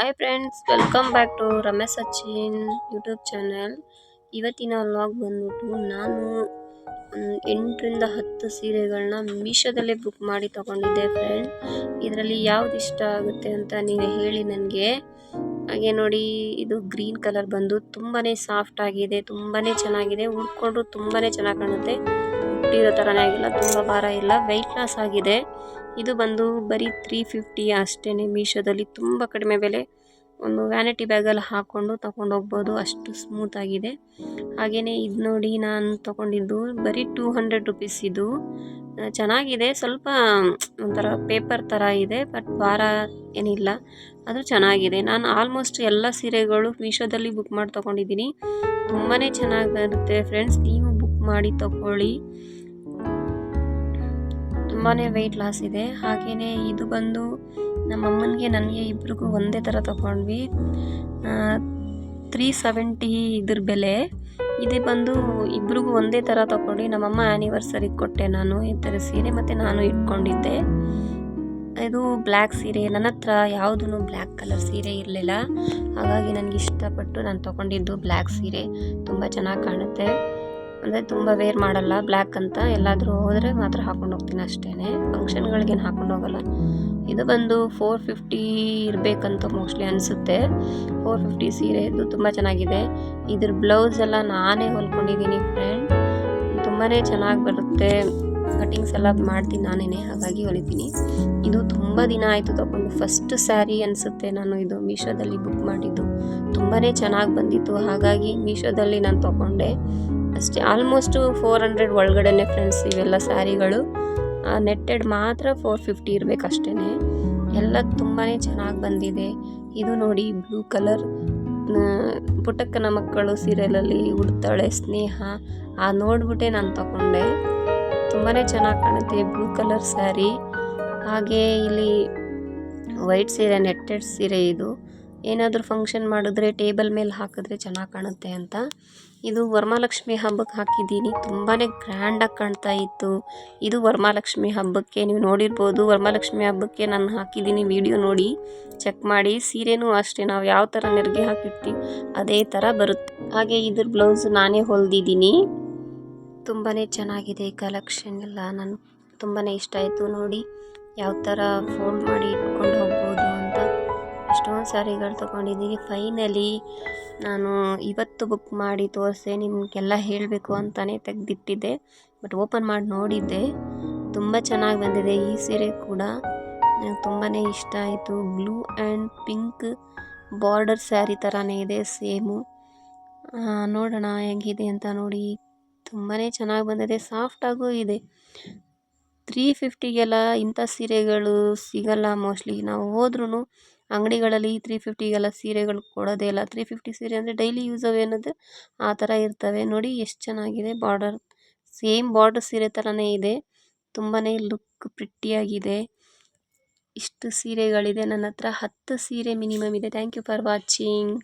Hi friends welcome back to Ramesh Sachin YouTube channel ಇವತ್ತಿನ vlog ಬಂದ್ಬಿಟ್ಟು ನಾನು ಎಂಟರಿಂದ ಹತ್ತು ಸೀರೆಗಳನ್ನ ಮೀಶೋದಲ್ಲೇ ಬುಕ್ ಮಾಡಿ ತಗೊಂಡಿದ್ದೆ ಫ್ರೆಂಡ್ ಇದರಲ್ಲಿ ಯಾವ್ದು ಇಷ್ಟ ಆಗುತ್ತೆ ಅಂತ ನೀವು ಹೇಳಿ ನನಗೆ. ಹಾಗೆ ನೋಡಿ, ಇದು ಗ್ರೀನ್ ಕಲರ್ ಬಂದು ತುಂಬಾ ಸಾಫ್ಟ್ ಆಗಿದೆ ತುಂಬಾ ಚೆನ್ನಾಗಿದೆ. ಉಟ್ಕೊಂಡ್ರು ತುಂಬಾ ಚೆನ್ನಾಗಿ ಕಾಣುತ್ತೆ. ಹುಟ್ಟಿರೋ ಥರನೇ ಆಗಿಲ್ಲ, ತುಂಬ ಭಾರ ಇಲ್ಲ ವೆಯ್ಟ್ ಲಾಸ್ ಆಗಿದೆ. ಇದು ಬಂದು ಬರೀ ತ್ರೀ ಫಿಫ್ಟಿ ಅಷ್ಟೇ ಮೀಶೋದಲ್ಲಿ ತುಂಬ ಕಡಿಮೆ ಬೆಲೆ. ಒಂದು ವ್ಯಾನಿಟಿ ಬ್ಯಾಗಲ್ಲಿ ಹಾಕ್ಕೊಂಡು ತೊಗೊಂಡು ಹೋಗ್ಬೋದು. ಅಷ್ಟು ಸ್ಮೂತ್ ಆಗಿದೆ. ಹಾಗೆಯೇ ಇದು ನೋಡಿ ನಾನು ತೊಗೊಂಡಿದ್ದು ಬರೀ ಟೂ ಹಂಡ್ರೆಡ್ ರುಪೀಸ್ ಇದು. ಚೆನ್ನಾಗಿದೆ. ಸ್ವಲ್ಪ ಒಂಥರ ಪೇಪರ್ ಥರ ಇದೆ ಬಟ್ ಭಾರ ಏನಿಲ್ಲ. ಅದು ಚೆನ್ನಾಗಿದೆ. ನಾನು ಆಲ್ಮೋಸ್ಟ್ ಎಲ್ಲ ಸೀರೆಗಳು ಮೀಶೋದಲ್ಲಿ ಬುಕ್ ಮಾಡಿ ತೊಗೊಂಡಿದ್ದೀನಿ. ತುಂಬಾ ಚೆನ್ನಾಗಿ ಬರುತ್ತೆ. ಫ್ರೆಂಡ್ಸ್ ನೀವು ಬುಕ್ ಮಾಡಿ ತಗೊಳ್ಳಿ ತುಂಬಾ ವೆಯ್ಟ್ ಲಾಸ್ ಇದೆ. ಹಾಗೆಯೇ ಇದು ಬಂದು ನಮ್ಮ ಅಮ್ಮನಿಗೆ ನನಗೆ ಇಬ್ರಿಗೂ ಒಂದೇ ಥರ ತಗೊಂಡ್ವಿ. ತ್ರೀ ಸೆವೆಂಟಿ ಇದ್ರ ಬೆಲೆ. ಇದೇ ಬಂದು ಇಬ್ರಿಗೂ ಒಂದೇ ಥರ ತಗೊಂಡು ನಮ್ಮಮ್ಮ ಆ್ಯನಿವರ್ಸರಿಗೆ ಕೊಟ್ಟೆ ನಾನು, ಈ ಥರ ಸೀರೆ ಮತ್ತು ನಾನು ಇಟ್ಕೊಂಡಿದ್ದೆ. ಇದು ಬ್ಲ್ಯಾಕ್ ಸೀರೆ. ನನ್ನ ಹತ್ರ ಯಾವುದೂ ಬ್ಲ್ಯಾಕ್ ಕಲರ್ ಸೀರೆ ಇರಲಿಲ್ಲ. ಹಾಗಾಗಿ ನನಗೆ ಇಷ್ಟಪಟ್ಟು ನಾನು ತೊಗೊಂಡಿದ್ದು ಬ್ಲ್ಯಾಕ್ ಸೀರೆ. ತುಂಬ ಚೆನ್ನಾಗಿ ಕಾಣುತ್ತೆ. ಅಂದರೆ ತುಂಬ ವೇರ್ ಮಾಡಲ್ಲ ಬ್ಲ್ಯಾಕ್ ಅಂತ ಎಲ್ಲಾದರೂ ಹೋದರೆ ಮಾತ್ರ ಹಾಕೊಂಡು ಹೋಗ್ತೀನಿ ಅಷ್ಟೇ ಫಂಕ್ಷನ್ಗಳಿಗೇನು ಹಾಕೊಂಡು ಹೋಗಲ್ಲ. ಇದು ಬಂದು ಫೋರ್ ಫಿಫ್ಟಿ ಇರಬೇಕಂತ ಮೋಸ್ಟ್ಲಿ ಅನಿಸುತ್ತೆ. ಫೋರ್ ಫಿಫ್ಟಿ ಸೀರೆ ಇದು ತುಂಬ ಚೆನ್ನಾಗಿದೆ. ಇದ್ರ ಬ್ಲೌಸ್ ಎಲ್ಲ ನಾನೇ ಹೊಲ್ಕೊಂಡಿದ್ದೀನಿ ಫ್ರೆಂಡ್ ತುಂಬಾ ಚೆನ್ನಾಗಿ ಬರುತ್ತೆ. ಕಟಿಂಗ್ಸ್ ಎಲ್ಲ ಮಾಡ್ತೀನಿ ನಾನೇ ಹಾಗಾಗಿ ಹೊಲಿತೀನಿ. ಇದು ತುಂಬ ದಿನ ಆಯಿತು ತಗೊಂಡು. ಫಸ್ಟ್ ಸ್ಯಾರಿ ಅನಿಸುತ್ತೆ ನಾನು ಇದು ಮೀಶೋದಲ್ಲಿ ಬುಕ್ ಮಾಡಿದ್ದು. ತುಂಬಾ ಚೆನ್ನಾಗಿ ಬಂದಿತ್ತು. ಹಾಗಾಗಿ ಮೀಶೋದಲ್ಲಿ ನಾನು ತೊಗೊಂಡೆ. ಅಷ್ಟೇ ಆಲ್ಮೋಸ್ಟು ಫೋರ್ ಹಂಡ್ರೆಡ್ ಒಳಗಡೆನೆ ಫ್ರೆಂಡ್ಸ್ ಇವೆಲ್ಲ ಸ್ಯಾರಿಗಳು ನೆಟ್ಟೆಡ್ ಮಾತ್ರ ಫೋರ್ ಫಿಫ್ಟಿ ಇರಬೇಕಷ್ಟೇ ಎಲ್ಲ ತುಂಬಾ ಚೆನ್ನಾಗಿ ಬಂದಿದೆ. ಇದು ನೋಡಿ ಬ್ಲೂ ಕಲರ್ ಪುಟಕ್ಕನ ಮಕ್ಕಳು ಸೀರಿಯಲಲ್ಲಿ ಉಡ್ತಾಳೆ ಸ್ನೇಹ. ಆ ನೋಡ್ಬಿಟ್ಟೆ ನಾನು ತಗೊಂಡೆ ತುಂಬಾ ಚೆನ್ನಾಗಿ ಕಾಣುತ್ತೆ ಬ್ಲೂ ಕಲರ್ ಸ್ಯಾರಿ ಹಾಗೆ ಇಲ್ಲಿ ವೈಟ್ ಸೀರೆ ನೆಟ್ಟೆಡ್ ಸೀರೆ ಇದು. ಏನಾದರೂ ಫಂಕ್ಷನ್ ಮಾಡಿದ್ರೆ ಟೇಬಲ್ ಮೇಲೆ ಹಾಕಿದ್ರೆ ಚೆನ್ನಾಗಿ ಕಾಣುತ್ತೆ ಅಂತ. ಇದು ವರಮಹಾಲಕ್ಷ್ಮಿ ಹಬ್ಬಕ್ಕೆ ಹಾಕಿದ್ದೀನಿ. ತುಂಬಾ ಗ್ರ್ಯಾಂಡಾಗಿ ಕಾಣ್ತಾ ಇತ್ತು. ಇದು ವರಮಹಾಲಕ್ಷ್ಮಿ ಹಬ್ಬಕ್ಕೆ, ನೀವು ನೋಡಿರ್ಬೋದು ವರಮಹಾಲಕ್ಷ್ಮಿ ಹಬ್ಬಕ್ಕೆ ನಾನು ಹಾಕಿದ್ದೀನಿ ವಿಡಿಯೋ ನೋಡಿ. ಚೆಕ್ ಮಾಡಿ. ಸೀರೆನೂ ಅಷ್ಟೇ, ನಾವು ಯಾವ ಥರ ನೆರಿಗೆ ಹಾಕಿರ್ತೀವಿ, ಅದೇ ಥರ ಬರುತ್ತೆ. ಹಾಗೆ ಇದ್ರ ಬ್ಲೌಸ್ ನಾನೇ ಹೊಲ್ದಿದ್ದೀನಿ. ತುಂಬಾ ಚೆನ್ನಾಗಿದೆ ಕಲೆಕ್ಷನ್ ಎಲ್ಲ. ನಾನು ತುಂಬಾ ಇಷ್ಟ ಆಯಿತು ನೋಡಿ. ಯಾವ ಥರ ಫೋಲ್ಡ್ ಮಾಡಿ ಇಟ್ಕೊಂಡು ಅಂತ ಎಷ್ಟೊಂದು ಸ್ಯಾರಿಗಳು ತೊಗೊಂಡಿದ್ದೀನಿ. ಫೈನಲಿ ನಾನು ಇವತ್ತು ಬುಕ್ ಮಾಡಿ ತೋರಿಸೆ, ನಿಮಗೆಲ್ಲ ಹೇಳಬೇಕು ಅಂತಲೇ ತೆಗೆದಿಟ್ಟಿದ್ದೆ. ಬಟ್ ಓಪನ್ ಮಾಡಿ ನೋಡಿದ್ದೆ. ತುಂಬ ಚೆನ್ನಾಗಿ ಬಂದಿದೆ ಈ ಸೀರೆ ಕೂಡ. ನನಗೆ ತುಂಬಾ ಇಷ್ಟ ಆಯಿತು. Blue and pink border saree ಥರನೇ ಇದೆ ಸೇಮು. ನೋಡೋಣ ಹೆಂಗಿದೆ ಅಂತ ನೋಡಿ. ತುಂಬಾ ಚೆನ್ನಾಗಿ ಬಂದಿದೆ. ಸಾಫ್ಟಾಗೂ ಇದೆ. ತ್ರೀ ಫಿಫ್ಟಿಗೆಲ್ಲ ಇಂಥ ಸೀರೆಗಳು ಸಿಗಲ್ಲ ಮೋಸ್ಟ್ಲಿ ನಾವು ಹೋದ್ರೂ ಅಂಗಡಿಗಳಲ್ಲಿ ತ್ರೀ ಫಿಫ್ಟಿಗೆಲ್ಲ ಸೀರೆಗಳು ಕೊಡೋದೇ ಇಲ್ಲ. ತ್ರೀ ಫಿಫ್ಟಿ ಸೀರೆ ಅಂದರೆ ಡೈಲಿ ಯೂಸ್ ಏನಂದರೆ ಆ ಥರ ಇರ್ತವೆ. ನೋಡಿ ಎಷ್ಟು ಚೆನ್ನಾಗಿದೆ ಬಾರ್ಡರ್ ಸೇಮ್ ಬಾರ್ಡರ್ ಸೀರೆ ಥರನೇ ಇದೆ. ತುಂಬಾ ಲುಕ್ ಪ್ರಿಟ್ಟಿಯಾಗಿದೆ ಇಷ್ಟು ಸೀರೆಗಳಿದೆ. ನನ್ನ ಹತ್ರ ಹತ್ತು ಸೀರೆ ಮಿನಿಮಮ್ ಇದೆ. Thank you for watching